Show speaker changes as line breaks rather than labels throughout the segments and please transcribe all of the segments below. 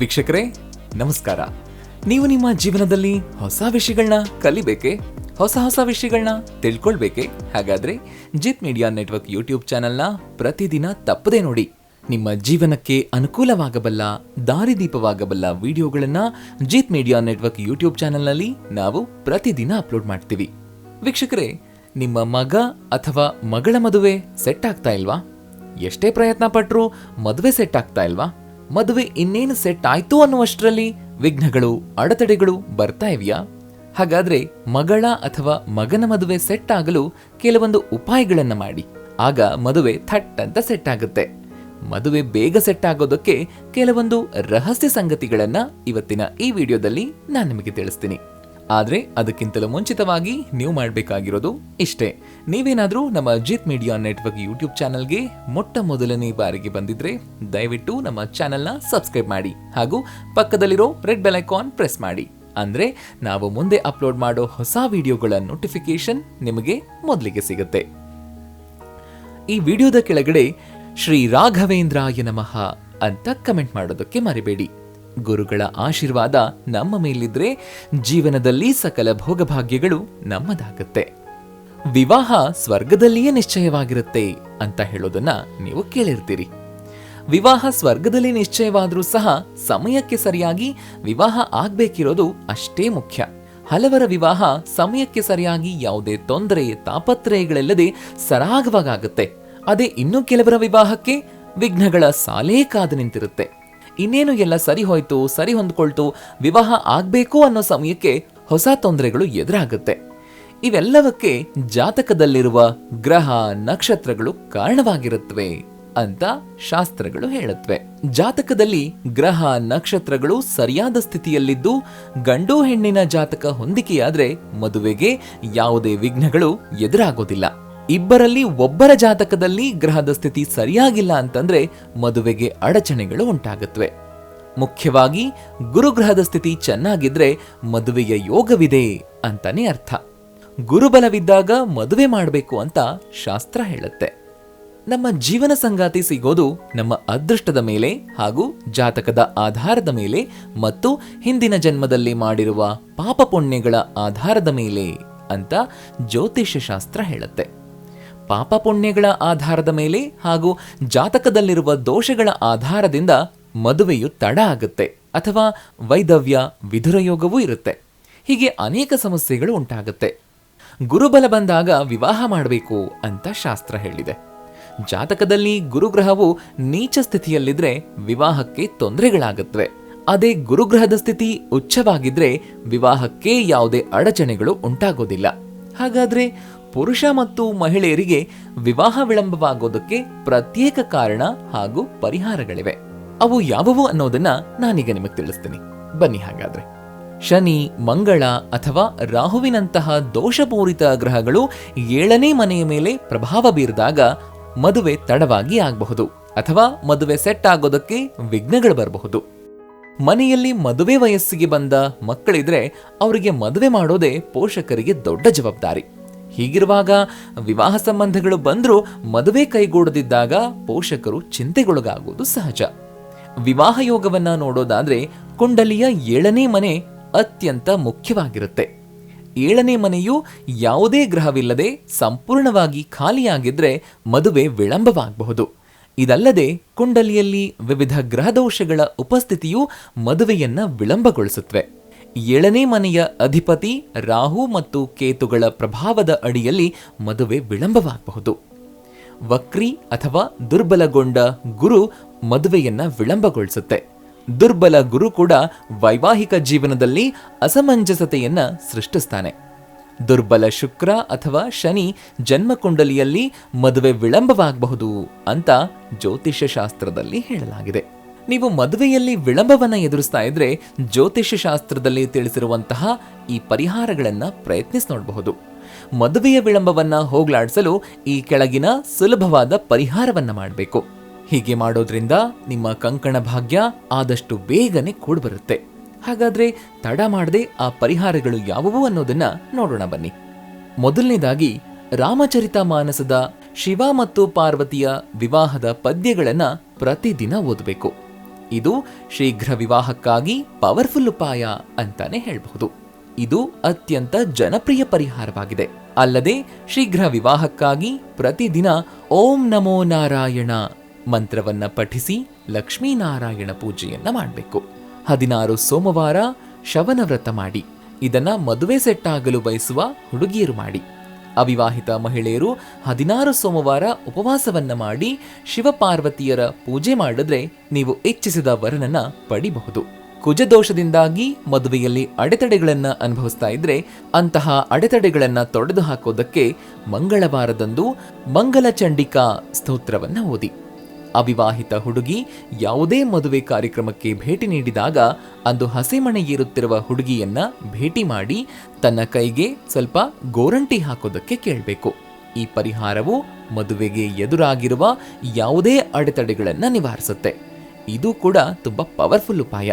ವೀಕ್ಷಕರೇ, ನಮಸ್ಕಾರ. ನೀವು ನಿಮ್ಮ ಜೀವನದಲ್ಲಿ ಹೊಸ ವಿಷಯಗಳನ್ನ ಕಲಿಬೇಕೆ? ಹೊಸ ಹೊಸ ವಿಷಯಗಳನ್ನ ತಿಳ್ಕೊಳ್ಬೇಕೆ? ಹಾಗಾದ್ರೆ ಜಿತ್ ಮೀಡಿಯಾ ನೆಟ್ವರ್ಕ್ ಯೂಟ್ಯೂಬ್ ಚಾನೆಲ್ನ ಪ್ರತಿದಿನ ತಪ್ಪದೇ ನೋಡಿ. ನಿಮ್ಮ ಜೀವನಕ್ಕೆ ಅನುಕೂಲವಾಗಬಲ್ಲ, ದಾರಿದೀಪವಾಗಬಲ್ಲ ವಿಡಿಯೋಗಳನ್ನ ಜಿತ್ ಮೀಡಿಯಾ ನೆಟ್ವರ್ಕ್ ಯೂಟ್ಯೂಬ್ ಚಾನೆಲ್ನಲ್ಲಿ ನಾವು ಪ್ರತಿದಿನ ಅಪ್ಲೋಡ್ ಮಾಡ್ತೀವಿ. ವೀಕ್ಷಕರೇ, ನಿಮ್ಮ ಮಗ ಅಥವಾ ಮಗಳ ಮದುವೆ ಸೆಟ್ ಆಗ್ತಾ ಇಲ್ವಾ? ಎಷ್ಟೇ ಪ್ರಯತ್ನ ಪಟ್ಟರೂ ಮದುವೆ ಸೆಟ್ ಆಗ್ತಾ ಇಲ್ವಾ? ಮದುವೆ ಇನ್ನೇನು ಸೆಟ್ ಆಯ್ತು ಅನ್ನುವಷ್ಟರಲ್ಲಿ ವಿಘ್ನಗಳು, ಅಡೆತಡೆಗಳು ಬರ್ತಾ ಇವೆಯಾ? ಹಾಗಾದ್ರೆ ಮಗಳ ಅಥವಾ ಮಗನ ಮದುವೆ ಸೆಟ್ ಆಗಲು ಕೆಲವೊಂದು ಉಪಾಯಗಳನ್ನ ಮಾಡಿ. ಆಗ ಮದುವೆ ಥಟ್ ಅಂತ ಸೆಟ್ ಆಗುತ್ತೆ. ಮದುವೆ ಬೇಗ ಸೆಟ್ ಆಗೋದಕ್ಕೆ ಕೆಲವೊಂದು ರಹಸ್ಯ ಸಂಗತಿಗಳನ್ನ ಇವತ್ತಿನ ಈ ವಿಡಿಯೋದಲ್ಲಿ ನಾನು ನಿಮಗೆ ತಿಳಿಸ್ತೀನಿ. ಆದ್ರೆ ಅದಕ್ಕಿಂತಲೂ ಮುಂಚಿತವಾಗಿ ನೀವು ಮಾಡಬೇಕಾಗಿರೋದು ಇಷ್ಟೇ. ನೀವೇನಾದರೂ ನಮ್ಮ ಜಿತ್ ಮೀಡಿಯಾ ನೆಟ್ವರ್ಕ್ ಯೂಟ್ಯೂಬ್ ಚಾನಲ್ಗೆ ಮೊಟ್ಟ ಮೊದಲನೇ ಬಾರಿಗೆ ಬಂದಿದ್ರೆ ದಯವಿಟ್ಟು ನಮ್ಮ ಚಾನೆಲ್ನ ಸಬ್ಸ್ಕ್ರೈಬ್ ಮಾಡಿ ಹಾಗೂ ಪಕ್ಕದಲ್ಲಿರೋ ರೆಡ್ ಬೆಲ್ ಐಕಾನ್ ಪ್ರೆಸ್ ಮಾಡಿ. ಅಂದರೆ ನಾವು ಮುಂದೆ ಅಪ್ಲೋಡ್ ಮಾಡೋ ಹೊಸ ವಿಡಿಯೋಗಳ ನೋಟಿಫಿಕೇಶನ್ ನಿಮಗೆ ಮೊದಲಿಗೆ ಸಿಗುತ್ತೆ. ಈ ವಿಡಿಯೋದ ಕೆಳಗಡೆ ಶ್ರೀ ರಾಘವೇಂದ್ರಾಯ ನಮಃ ಅಂತ ಕಮೆಂಟ್ ಮಾಡೋದಕ್ಕೆ ಮರಿಬೇಡಿ. ಗುರುಗಳ ಆಶೀರ್ವಾದ ನಮ್ಮ ಮೇಲಿದ್ರೆ ಜೀವನದಲ್ಲಿ ಸಕಲ ಭೋಗಭಾಗ್ಯಗಳು ನಮ್ಮದಾಗುತ್ತೆ. ವಿವಾಹ ಸ್ವರ್ಗದಲ್ಲಿಯೇ ನಿಶ್ಚಯವಾಗಿರುತ್ತೆ ಅಂತ ಹೇಳೋದನ್ನ ನೀವು ಕೇಳಿರ್ತೀರಿ. ವಿವಾಹ ಸ್ವರ್ಗದಲ್ಲಿ ನಿಶ್ಚಯವಾದರೂ ಸಹ ಸಮಯಕ್ಕೆ ಸರಿಯಾಗಿ ವಿವಾಹ ಆಗ್ಬೇಕಿರೋದು ಅಷ್ಟೇ ಮುಖ್ಯ. ಹಲವರ ವಿವಾಹ ಸಮಯಕ್ಕೆ ಸರಿಯಾಗಿ ಯಾವುದೇ ತೊಂದರೆ, ತಾಪತ್ರಯಗಳಿಲ್ಲದೆ ಸರಾಗವಾಗುತ್ತೆ ಅದೇ ಇನ್ನು ಕೆಲವರ ವಿವಾಹಕ್ಕೆ ವಿಘ್ನಗಳ ಸಾಲೇ ಕಾದು ನಿಂತಿರುತ್ತೆ. ಇನ್ನೇನು ಎಲ್ಲ ಸರಿ ಹೋಯ್ತು, ಸರಿ ಹೊಂದ್ಕೊಳ್ತು, ವಿವಾಹ ಆಗ್ಬೇಕು ಅನ್ನೋ ಸಮಯಕ್ಕೆ ಹೊಸ ತೊಂದರೆಗಳು ಎದುರಾಗುತ್ತೆ. ಇವೆಲ್ಲವಕ್ಕೆ ಜಾತಕದಲ್ಲಿರುವ ಗ್ರಹ ನಕ್ಷತ್ರಗಳು ಕಾರಣವಾಗಿರುತ್ತವೆ ಅಂತ ಶಾಸ್ತ್ರಗಳು ಹೇಳುತ್ತವೆ. ಜಾತಕದಲ್ಲಿ ಗ್ರಹ ನಕ್ಷತ್ರಗಳು ಸರಿಯಾದ ಸ್ಥಿತಿಯಲ್ಲಿದ್ದು, ಗಂಡು ಹೆಣ್ಣಿನ ಜಾತಕ ಹೊಂದಿಕೆಯಾದ್ರೆ ಮದುವೆಗೆ ಯಾವುದೇ ವಿಘ್ನಗಳು ಎದುರಾಗೋದಿಲ್ಲ. ಇಬ್ಬರಲ್ಲಿ ಒಬ್ಬರ ಜಾತಕದಲ್ಲಿ ಗ್ರಹದ ಸ್ಥಿತಿ ಸರಿಯಾಗಿಲ್ಲ ಅಂತಂದ್ರೆ ಮದುವೆಗೆ ಅಡಚಣೆಗಳು ಉಂಟಾಗುತ್ತವೆ. ಮುಖ್ಯವಾಗಿ ಗುರುಗ್ರಹದ ಸ್ಥಿತಿ ಚೆನ್ನಾಗಿದ್ರೆ ಮದುವೆಯ ಯೋಗವಿದೆ ಅಂತಾನೆ ಅರ್ಥ. ಗುರುಬಲವಿದ್ದಾಗ ಮದುವೆ ಮಾಡಬೇಕು ಅಂತ ಶಾಸ್ತ್ರ ಹೇಳುತ್ತೆ. ನಮ್ಮ ಜೀವನ ಸಂಗಾತಿ ಸಿಗೋದು ನಮ್ಮ ಅದೃಷ್ಟದ ಮೇಲೆ ಹಾಗೂ ಜಾತಕದ ಆಧಾರದ ಮೇಲೆ ಮತ್ತು ಹಿಂದಿನ ಜನ್ಮದಲ್ಲಿ ಮಾಡಿರುವ ಪಾಪ ಪುಣ್ಯಗಳ ಆಧಾರದ ಮೇಲೆ ಅಂತ ಜ್ಯೋತಿಷ್ಯ ಶಾಸ್ತ್ರ ಹೇಳುತ್ತೆ. ಪಾಪ ಪುಣ್ಯಗಳ ಆಧಾರದ ಮೇಲೆ ಹಾಗೂ ಜಾತಕದಲ್ಲಿರುವ ದೋಷಗಳ ಆಧಾರದಿಂದ ಮದುವೆಯು ತಡ ಆಗುತ್ತೆ ಅಥವಾ ವೈದವ್ಯ ವಿಧುರಯೋಗವೂ ಇರುತ್ತೆ. ಹೀಗೆ ಅನೇಕ ಸಮಸ್ಯೆಗಳು ಉಂಟಾಗುತ್ತೆ. ಗುರುಬಲ ಬಂದಾಗ ವಿವಾಹ ಮಾಡಬೇಕು ಅಂತ ಶಾಸ್ತ್ರ ಹೇಳಿದೆ. ಜಾತಕದಲ್ಲಿ ಗುರುಗ್ರಹವು ನೀಚ ಸ್ಥಿತಿಯಲ್ಲಿದ್ರೆ ವಿವಾಹಕ್ಕೆ ತೊಂದರೆಗಳಾಗುತ್ತವೆ ಅದೇ ಗುರುಗ್ರಹದ ಸ್ಥಿತಿ ಉಚ್ಚವಾಗಿದ್ರೆ ವಿವಾಹಕ್ಕೆ ಯಾವುದೇ ಅಡಚಣೆಗಳು ಉಂಟಾಗೋದಿಲ್ಲ. ಹಾಗಾದ್ರೆ ಪುರುಷ ಮತ್ತು ಮಹಿಳೆಯರಿಗೆ ವಿವಾಹ ವಿಳಂಬವಾಗೋದಕ್ಕೆ ಪ್ರತ್ಯೇಕ ಕಾರಣ ಹಾಗೂ ಪರಿಹಾರಗಳಿವೆ. ಅವು ಯಾವುವು ಅನ್ನೋದನ್ನ ನಾನೀಗ ನಿಮಗೆ ತಿಳಿಸ್ತೀನಿ. ಬನ್ನಿ ಹಾಗಾದ್ರೆ. ಶನಿ, ಮಂಗಳ ಅಥವಾ ರಾಹುವಿನಂತಹ ದೋಷಪೂರಿತ ಗ್ರಹಗಳು ಏಳನೇ ಮನೆಯ ಮೇಲೆ ಪ್ರಭಾವ ಬೀರಿದಾಗ ಮದುವೆ ತಡವಾಗಿ ಆಗಬಹುದು ಅಥವಾ ಮದುವೆ ಸೆಟ್ ಆಗೋದಕ್ಕೆ ವಿಘ್ನಗಳು ಬರಬಹುದು. ಮನೆಯಲ್ಲಿ ಮದುವೆ ವಯಸ್ಸಿಗೆ ಬಂದ ಮಕ್ಕಳಿದ್ರೆ ಅವರಿಗೆ ಮದುವೆ ಮಾಡೋದೇ ಪೋಷಕರಿಗೆ ದೊಡ್ಡ ಜವಾಬ್ದಾರಿ. ಹೀಗಿರುವಾಗ ವಿವಾಹ ಸಂಬಂಧಗಳು ಬಂದರೂ ಮದುವೆ ಕೈಗೂಡದಿದ್ದಾಗ ಪೋಷಕರು ಚಿಂತೆಗೊಳಗಾಗುವುದು ಸಹಜ. ವಿವಾಹ ಯೋಗವನ್ನ ನೋಡೋದಾದ್ರೆ ಕುಂಡಲಿಯ ಏಳನೇ ಮನೆ ಅತ್ಯಂತ ಮುಖ್ಯವಾಗಿರುತ್ತೆ. ಏಳನೇ ಮನೆಯು ಯಾವುದೇ ಗ್ರಹವಿಲ್ಲದೆ ಸಂಪೂರ್ಣವಾಗಿ ಖಾಲಿಯಾಗಿದ್ರೆ ಮದುವೆ ವಿಳಂಬವಾಗಬಹುದು. ಇದಲ್ಲದೆ ಕುಂಡಲಿಯಲ್ಲಿ ವಿವಿಧ ಗ್ರಹದೋಷಗಳ ಉಪಸ್ಥಿತಿಯು ಮದುವೆಯನ್ನು ವಿಳಂಬಗೊಳಿಸುತ್ತವೆ ಏಳನೇ ಮನೆಯ ಅಧಿಪತಿ ರಾಹು ಮತ್ತು ಕೇತುಗಳ ಪ್ರಭಾವದ ಅಡಿಯಲ್ಲಿ ಮದುವೆ ವಿಳಂಬವಾಗಬಹುದು. ವಕ್ರಿ ಅಥವಾ ದುರ್ಬಲಗೊಂಡ ಗುರು ಮದುವೆಯನ್ನ ವಿಳಂಬಗೊಳಿಸುತ್ತೆ. ದುರ್ಬಲ ಗುರು ಕೂಡ ವೈವಾಹಿಕ ಜೀವನದಲ್ಲಿ ಅಸಮಂಜಸತೆಯನ್ನ ಸೃಷ್ಟಿಸ್ತಾನೆ. ದುರ್ಬಲ ಶುಕ್ರ ಅಥವಾ ಶನಿ ಜನ್ಮಕುಂಡಲಿಯಲ್ಲಿ ಮದುವೆ ವಿಳಂಬವಾಗಬಹುದು ಅಂತ ಜ್ಯೋತಿಷ್ಯ ಶಾಸ್ತ್ರದಲ್ಲಿ ಹೇಳಲಾಗಿದೆ. ನೀವು ಮದುವೆಯಲ್ಲಿ ವಿಳಂಬವನ್ನು ಎದುರಿಸ್ತಾ ಇದ್ರೆ ಜ್ಯೋತಿಷ್ಯ ಶಾಸ್ತ್ರದಲ್ಲಿ ತಿಳಿಸಿರುವಂತಹ ಈ ಪರಿಹಾರಗಳನ್ನು ಪ್ರಯತ್ನಿಸಿ ನೋಡಬಹುದು ಮದುವೆಯ ವಿಳಂಬವನ್ನು ಹೋಗ್ಲಾಡಿಸಲು ಈ ಕೆಳಗಿನ ಸುಲಭವಾದ ಪರಿಹಾರವನ್ನು ಮಾಡಬೇಕು. ಹೀಗೆ ಮಾಡೋದ್ರಿಂದ ನಿಮ್ಮ ಕಂಕಣ ಭಾಗ್ಯ ಆದಷ್ಟು ಬೇಗನೆ ಕೂಡ್ಬರುತ್ತೆ. ಹಾಗಾದ್ರೆ ತಡ ಮಾಡದೆ ಆ ಪರಿಹಾರಗಳು ಯಾವುವು ಅನ್ನೋದನ್ನ ನೋಡೋಣ ಬನ್ನಿ. ಮೊದಲನೇದಾಗಿ ರಾಮಚರಿತ ಮಾನಸದ ಶಿವ ಮತ್ತು ಪಾರ್ವತಿಯ ವಿವಾಹದ ಪದ್ಯಗಳನ್ನು ಪ್ರತಿದಿನ ಓದಬೇಕು. ಇದು ಶೀಘ್ರ ವಿವಾಹಕ್ಕಾಗಿ ಪವರ್ಫುಲ್ ಉಪಾಯ ಅಂತಾನೆ ಹೇಳಬಹುದು. ಇದು ಅತ್ಯಂತ ಜನಪ್ರಿಯ ಪರಿಹಾರವಾಗಿದೆ. ಅಲ್ಲದೆ ಶೀಘ್ರ ವಿವಾಹಕ್ಕಾಗಿ ಪ್ರತಿದಿನ ಓಂ ನಮೋ ನಾರಾಯಣ ಮಂತ್ರವನ್ನ ಪಠಿಸಿ ಲಕ್ಷ್ಮೀನಾರಾಯಣ ಪೂಜೆಯನ್ನ ಮಾಡಬೇಕು. ಹದಿನಾರು ಸೋಮವಾರ ಶವನ ವ್ರತ ಮಾಡಿ. ಇದನ್ನ ಮದುವೆ ಸೆಟ್ ಬಯಸುವ ಹುಡುಗಿಯರು ಮಾಡಿ. ಅವಿವಾಹಿತ ಮಹಿಳೆಯರು ಹದಿನಾರು ಸೋಮವಾರ ಉಪವಾಸವನ್ನ ಮಾಡಿ ಶಿವಪಾರ್ವತಿಯರ ಪೂಜೆ ಮಾಡಿದ್ರೆ ನೀವು ಇಚ್ಛಿಸಿದ ವರನನ್ನ ಪಡಿಬಹುದು. ಕುಜದೋಷದಿಂದಾಗಿ ಮದುವೆಯಲ್ಲಿ ಅಡೆತಡೆಗಳನ್ನ ಅನುಭವಿಸ್ತಾ ಇದ್ರೆ ಅಂತಹ ಅಡೆತಡೆಗಳನ್ನ ತೊಡೆದು ಹಾಕೋದಕ್ಕೆ ಮಂಗಳವಾರದಂದು ಮಂಗಲ ಚಂಡಿಕಾ ಸ್ತೋತ್ರವನ್ನ ಓದಿ. ಅವಿವಾಹಿತ ಹುಡುಗಿ ಯಾವುದೇ ಮದುವೆ ಕಾರ್ಯಕ್ರಮಕ್ಕೆ ಭೇಟಿ ನೀಡಿದಾಗ ಅಂದು ಹಸೆಮಣೆ ಏರುತ್ತಿರುವ ಹುಡುಗಿಯನ್ನ ಭೇಟಿ ಮಾಡಿ ತನ್ನ ಕೈಗೆ ಸ್ವಲ್ಪ ಗೋರಂಟಿ ಹಾಕೋದಕ್ಕೆ ಕೇಳಬೇಕು. ಈ ಪರಿಹಾರವು ಮದುವೆಗೆ ಎದುರಾಗಿರುವ ಯಾವುದೇ ಅಡೆತಡೆಗಳನ್ನು ನಿವಾರಿಸುತ್ತೆ. ಇದು ಕೂಡ ತುಂಬಾ ಪವರ್ಫುಲ್ ಉಪಾಯ.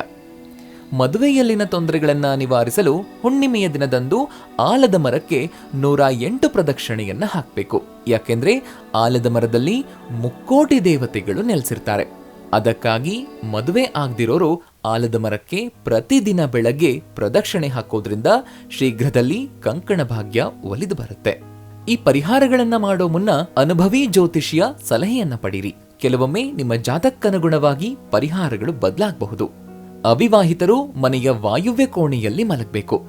ಮದುವೆಯಲ್ಲಿನ ತೊಂದರೆಗಳನ್ನು ನಿವಾರಿಸಲು ಹುಣ್ಣಿಮೆಯ ದಿನದಂದು ಆಲದ ಮರಕ್ಕೆ ನೂರ ಎಂಟು ಪ್ರದಕ್ಷಿಣೆಯನ್ನು ಹಾಕಬೇಕು. ಯಾಕೆಂದ್ರೆ ಆಲದ ಮರದಲ್ಲಿ ಮುಕ್ಕೋಟಿ ದೇವತೆಗಳು ನೆಲೆಸಿರ್ತಾರೆ. ಅದಕ್ಕಾಗಿ ಮದುವೆ ಆಗದಿರೋರು ಆಲದ ಮರಕ್ಕೆ ಪ್ರತಿದಿನ ಬೆಳಗ್ಗೆ ಪ್ರದಕ್ಷಿಣೆ ಹಾಕೋದ್ರಿಂದ ಶೀಘ್ರದಲ್ಲಿ ಕಂಕಣ ಭಾಗ್ಯ ಒಲಿದು ಬರುತ್ತೆ. ಈ ಪರಿಹಾರಗಳನ್ನು ಮಾಡೋ ಮುನ್ನ ಅನುಭವಿ ಜ್ಯೋತಿಷಿಯ ಸಲಹೆಯನ್ನ ಪಡೀರಿ. ಕೆಲವೊಮ್ಮೆ ನಿಮ್ಮ ಜಾತಕ್ಕನುಗುಣವಾಗಿ ಪರಿಹಾರಗಳು ಬದಲಾಗಬಹುದು. ಅವಿವಾಹಿತರು ಮನೆಯ ವಾಯುವ್ಯ ಕೋಣೆಯಲ್ಲಿ ಮಲಗಬೇಕು.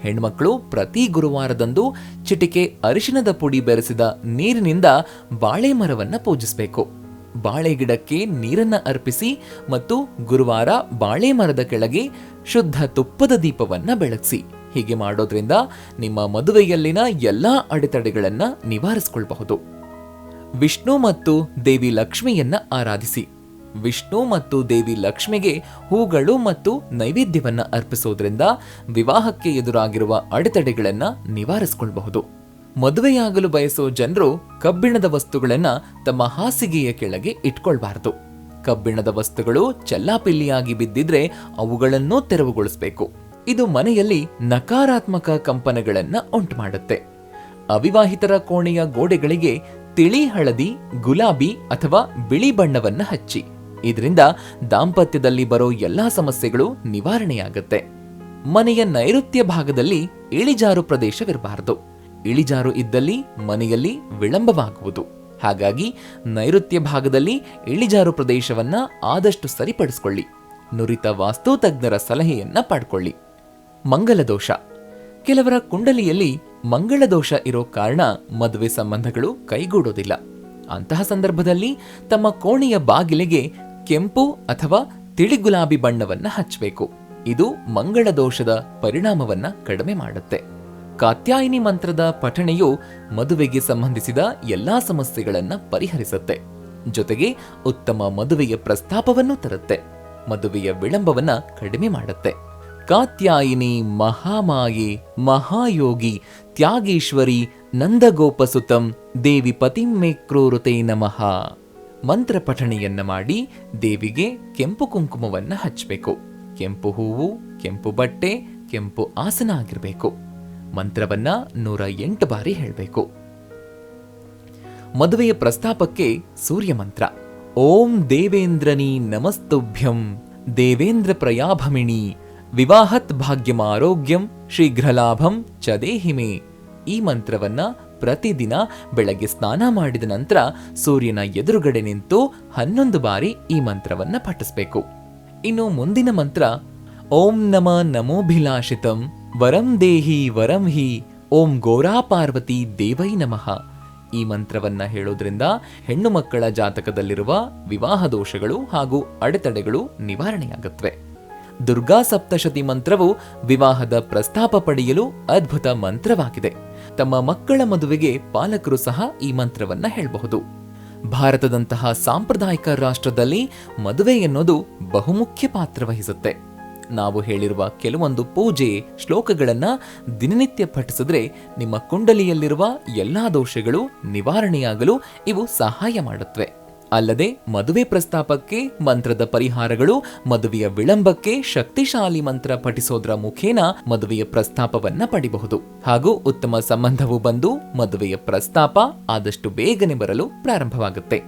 ಹೆಣ್ಮಕ್ಳು ಪ್ರತಿ ಗುರುವಾರದಂದು ಚಿಟಿಕೆ ಅರಿಶಿನದ ಪುಡಿ ಬೆರೆಸಿದ ನೀರಿನಿಂದ ಬಾಳೆ ಮರವನ್ನ ಪೂಜಿಸಬೇಕು. ಬಾಳೆ ಗಿಡಕ್ಕೆ ನೀರನ್ನ ಅರ್ಪಿಸಿ ಮತ್ತು ಗುರುವಾರ ಬಾಳೆ ಮರದ ಕೆಳಗೆ ಶುದ್ಧ ತುಪ್ಪದ ದೀಪವನ್ನ ಬೆಳಗಿಸಿ. ಹೀಗೆ ಮಾಡೋದ್ರಿಂದ ನಿಮ್ಮ ಮದುವೆಯಲ್ಲಿನ ಎಲ್ಲಾ ಅಡೆತಡೆಗಳನ್ನು ನಿವಾರಿಸಿಕೊಳ್ಳಬಹುದು ವಿಷ್ಣು ಮತ್ತು ದೇವಿ ಲಕ್ಷ್ಮಿಯನ್ನ ಆರಾಧಿಸಿ. ವಿಷ್ಣು ಮತ್ತು ದೇವಿ ಲಕ್ಷ್ಮಿಗೆ ಹೂಗಳು ಮತ್ತು ನೈವೇದ್ಯವನ್ನು ಅರ್ಪಿಸೋದ್ರಿಂದ ವಿವಾಹಕ್ಕೆ ಎದುರಾಗಿರುವ ಅಡೆತಡೆಗಳನ್ನು ನಿವಾರಿಸಿಕೊಳ್ಳಬಹುದು ಮದುವೆಯಾಗಲು ಬಯಸೋ ಜನರು ಕಬ್ಬಿಣದ ವಸ್ತುಗಳನ್ನು ತಮ್ಮ ಹಾಸಿಗೆಯ ಕೆಳಗೆ ಇಟ್ಕೊಳ್ಬಾರದು. ಕಬ್ಬಿಣದ ವಸ್ತುಗಳು ಚಲ್ಲಾಪಿಲ್ಲಿಯಾಗಿ ಬಿದ್ದಿದ್ರೆ ಅವುಗಳನ್ನೂ ತೆರವುಗೊಳಿಸಬೇಕು. ಇದು ಮನೆಯಲ್ಲಿ ನಕಾರಾತ್ಮಕ ಕಂಪನಗಳನ್ನು ಉಂಟುಮಾಡುತ್ತೆ. ಅವಿವಾಹಿತರ ಕೋಣೆಯ ಗೋಡೆಗಳಿಗೆ ತಿಳಿ, ಹಳದಿ, ಗುಲಾಬಿ ಅಥವಾ ಬಿಳಿ ಬಣ್ಣವನ್ನು ಹಚ್ಚಿ. ಇದರಿಂದ ದಾಂಪತ್ಯದಲ್ಲಿ ಬರೋ ಎಲ್ಲಾ ಸಮಸ್ಯೆಗಳು ನಿವಾರಣೆಯಾಗುತ್ತೆ. ಮನೆಯ ನೈಋತ್ಯ ಭಾಗದಲ್ಲಿ ಇಳಿಜಾರು ಪ್ರದೇಶವಿರಬಾರದು. ಇಳಿಜಾರು ಇದ್ದಲ್ಲಿ ಮನೆಯಲ್ಲಿ ವಿಳಂಬವಾಗುವುದು. ಹಾಗಾಗಿ ನೈಋತ್ಯ ಭಾಗದಲ್ಲಿ ಇಳಿಜಾರು ಪ್ರದೇಶವನ್ನ ಆದಷ್ಟು ಸರಿಪಡಿಸಿಕೊಳ್ಳಿ. ನುರಿತ ವಾಸ್ತು ತಜ್ಞರ ಸಲಹೆಯನ್ನ ಪಡ್ಕೊಳ್ಳಿ. ಮಂಗಲ ದೋಷ. ಕೆಲವರ ಕುಂಡಲಿಯಲ್ಲಿ ಮಂಗಳ ದೋಷ ಇರೋ ಕಾರಣ ಮದುವೆ ಸಂಬಂಧಗಳು ಕೈಗೂಡೋದಿಲ್ಲ. ಅಂತಹ ಸಂದರ್ಭದಲ್ಲಿ ತಮ್ಮ ಕೋಣೆಯ ಬಾಗಿಲಿಗೆ ಕೆಂಪು ಅಥವಾ ತಿಳಿ ಗುಲಾಬಿ ಬಣ್ಣವನ್ನ ಹಚ್ಚಬೇಕು ಇದು ಮಂಗಳ ದೋಷದ ಪರಿಣಾಮವನ್ನ ಕಡಿಮೆ ಮಾಡುತ್ತೆ. ಕಾತ್ಯಾಯಿನಿ ಮಂತ್ರದ ಪಠಣೆಯು ಮದುವೆಗೆ ಸಂಬಂಧಿಸಿದ ಎಲ್ಲಾ ಸಮಸ್ಯೆಗಳನ್ನ ಪರಿಹರಿಸುತ್ತೆ. ಜೊತೆಗೆ ಉತ್ತಮ ಮದುವೆಯ ಪ್ರಸ್ತಾಪವನ್ನು ತರುತ್ತೆ. ಮದುವೆಯ ವಿಳಂಬವನ್ನ ಕಡಿಮೆ ಮಾಡುತ್ತೆ. ಕಾತ್ಯಾಯಿನಿ ಮಹಾಮಾಯಿ, ಮಹಾಯೋಗಿ, ತ್ಯಾಗೇಶ್ವರಿ, ನಂದಗೋಪಸುತಂ, ದೇವಿ ಪತಿಮ್ಮೆ ಕ್ರೂರತೆ ನಮಃ. ಮಂತ್ರ ಪಠಣೆಯನ್ನ ಮಾಡಿ ದೇವಿಗೆ ಕೆಂಪು ಕುಂಕುಮವನ್ನ ಹಚ್ಚಬೇಕು ಕೆಂಪು ಹೂವು, ಕೆಂಪು ಬಟ್ಟೆ, ಕೆಂಪು ಆಸನ ಆಗಿರಬೇಕು. ಮಂತ್ರವನ್ನ ನೂರ ಎಂಟು ಬಾರಿ ಹೇಳಬೇಕು. ಮದುವೆಯ ಪ್ರಸ್ತಾಪಕ್ಕೆ ಸೂರ್ಯ ಮಂತ್ರ. ಓಂ ದೇವೇಂದ್ರನಿ ನಮಸ್ತುಭ್ಯಂ, ದೇವೇಂದ್ರ ಪ್ರಯಾಭಮಿಣಿ, ವಿವಾಹತ್ ಭಾಗ್ಯಮಾರೋಗ್ಯಂ ಶೀಘ್ರಲಾಭಂ ಚದೇಹಿಮೆ ದೇಹಿಮೆ. ಈ ಮಂತ್ರವನ್ನ ಪ್ರತಿದಿನ ಬೆಳಗ್ಗೆ ಸ್ನಾನ ಮಾಡಿದ ನಂತರ ಸೂರ್ಯನ ಎದುರುಗಡೆ ನಿಂತು ಹನ್ನೊಂದು ಬಾರಿ ಈ ಮಂತ್ರವನ್ನ ಪಠಿಸಬೇಕು. ಇನ್ನು ಮುಂದಿನ ಮಂತ್ರ, ಓಂ ನಮ ನಮೋಭಿಲಾಷಿತಂ, ವರಂ ದೇಹಿ ವರಂ ಹಿ, ಓಂ ಗೋರಾ ಪಾರ್ವತಿ ದೇವೈ ನಮಃ. ಈ ಮಂತ್ರವನ್ನ ಹೇಳೋದ್ರಿಂದ ಹೆಣ್ಣು ಮಕ್ಕಳ ಜಾತಕದಲ್ಲಿರುವ ವಿವಾಹ ದೋಷಗಳು ಹಾಗೂ ಅಡೆತಡೆಗಳು ನಿವಾರಣೆಯಾಗುತ್ತವೆ. ದುರ್ಗಾ ಸಪ್ತಶತಿ ಮಂತ್ರವು ವಿವಾಹದ ಪ್ರಸ್ತಾಪ ಪಡೆಯಲು ಅದ್ಭುತ ಮಂತ್ರವಾಗಿದೆ. ತಮ್ಮ ಮಕ್ಕಳ ಮದುವೆಗೆ ಪಾಲಕರು ಸಹ ಈ ಮಂತ್ರವನ್ನ ಹೇಳಬಹುದು. ಭಾರತದಂತಹ ಸಾಂಪ್ರದಾಯಿಕ ರಾಷ್ಟ್ರದಲ್ಲಿ ಮದುವೆ ಎನ್ನುವುದು ಬಹುಮುಖ್ಯ ಪಾತ್ರ ವಹಿಸುತ್ತೆ. ನಾವು ಹೇಳಿರುವ ಕೆಲವೊಂದು ಪೂಜೆ ಶ್ಲೋಕಗಳನ್ನು ದಿನನಿತ್ಯ ಪಠಿಸಿದ್ರೆ ನಿಮ್ಮ ಕುಂಡಲಿಯಲ್ಲಿರುವ ಎಲ್ಲಾ ದೋಷಗಳು ನಿವಾರಣೆಯಾಗಲು ಇವು ಸಹಾಯ ಮಾಡುತ್ತವೆ. ಅಲ್ಲದೆ ಮದುವೆ ಪ್ರಸ್ತಾಪಕ್ಕೆ, ಮಂತ್ರದ ಪರಿಹಾರಗಳು, ಮದುವೆಯ ವಿಳಂಬಕ್ಕೆ ಶಕ್ತಿಶಾಲಿ ಮಂತ್ರ ಪಠಿಸೋದ್ರ ಮುಖೇನ ಮದುವೆಯ ಪ್ರಸ್ತಾಪವನ್ನ ಪಡಿಬಹುದು. ಹಾಗೂ ಉತ್ತಮ ಸಂಬಂಧವು ಬಂದು ಮದುವೆಯ ಪ್ರಸ್ತಾಪ ಆದಷ್ಟು ಬೇಗನೆ ಬರಲು ಪ್ರಾರಂಭವಾಗುತ್ತೆ.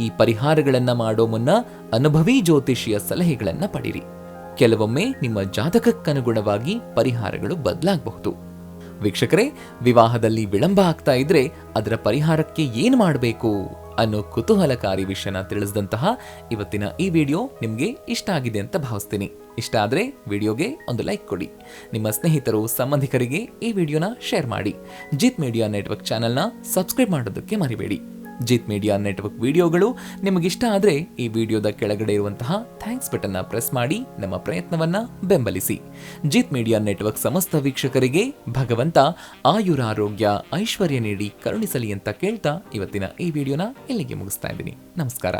ಈ ಪರಿಹಾರಗಳನ್ನ ಮಾಡೋ ಮುನ್ನ ಅನುಭವಿ ಜ್ಯೋತಿಷಿಯ ಸಲಹೆಗಳನ್ನ ಪಡಿರಿ. ಕೆಲವೊಮ್ಮೆ ನಿಮ್ಮ ಜಾತಕಕ್ಕನುಗುಣವಾಗಿ ಪರಿಹಾರಗಳು ಬದಲಾಗಬಹುದು. ವೀಕ್ಷಕರೇ, ವಿವಾಹದಲ್ಲಿ ವಿಳಂಬ ಆಗ್ತಾ ಇದ್ರೆ ಅದರ ಪರಿಹಾರಕ್ಕೆ ಏನು ಮಾಡಬೇಕು? ಅನ್ನೋ ಕುತೂಹಲಕಾರಿ ವಿಷಯನ ತಿಳಿಸಿದಂತಹ ಇವತ್ತಿನ ಈ ವಿಡಿಯೋ ನಿಮಗೆ ಇಷ್ಟ ಆಗಿದೆ ಅಂತ ಭಾವಿಸ್ತೀನಿ. ಇಷ್ಟ ಆದರೆ ವಿಡಿಯೋಗೆ ಒಂದು ಲೈಕ್ ಕೊಡಿ. ನಿಮ್ಮ ಸ್ನೇಹಿತರು, ಸಂಬಂಧಿಕರಿಗೆ ಈ ವಿಡಿಯೋನ ಶೇರ್ ಮಾಡಿ. ಜಿತ್ ಮೀಡಿಯಾ ನೆಟ್ವರ್ಕ್ ಚಾನಲ್ನ ಸಬ್ಸ್ಕ್ರೈಬ್ ಮಾಡೋದಕ್ಕೆ ಮರಿಬೇಡಿ. ಜಿತ್ ಮೀಡಿಯಾ ನೆಟ್ವರ್ಕ್ ವಿಡಿಯೋಗಳು. ನಿಮಗಿಷ್ಟ ಆದರೆ ಈ ವಿಡಿಯೋದ ಕೆಳಗಡೆ ಇರುವಂತಹ ಥ್ಯಾಂಕ್ಸ್ ಬಟನ್ನ ಪ್ರೆಸ್ ಮಾಡಿ, ನಮ್ಮ ಪ್ರಯತ್ನವನ್ನ ಬೆಂಬಲಿಸಿ. ಜಿತ್ ಮೀಡಿಯಾ ನೆಟ್ವರ್ಕ್ ಸಮಸ್ತ ವೀಕ್ಷಕರಿಗೆ ಭಗವಂತ ಆಯುರಾರೋಗ್ಯ, ಐಶ್ವರ್ಯ ನೀಡಿ ಕರುಣಿಸಲಿ ಅಂತ ಕೇಳ್ತಾ ಇವತ್ತಿನ ಈ ವಿಡಿಯೋನ ಇಲ್ಲಿಗೆ ಮುಗಿಸ್ತಾ ಇದ್ದೀನಿ. ನಮಸ್ಕಾರ.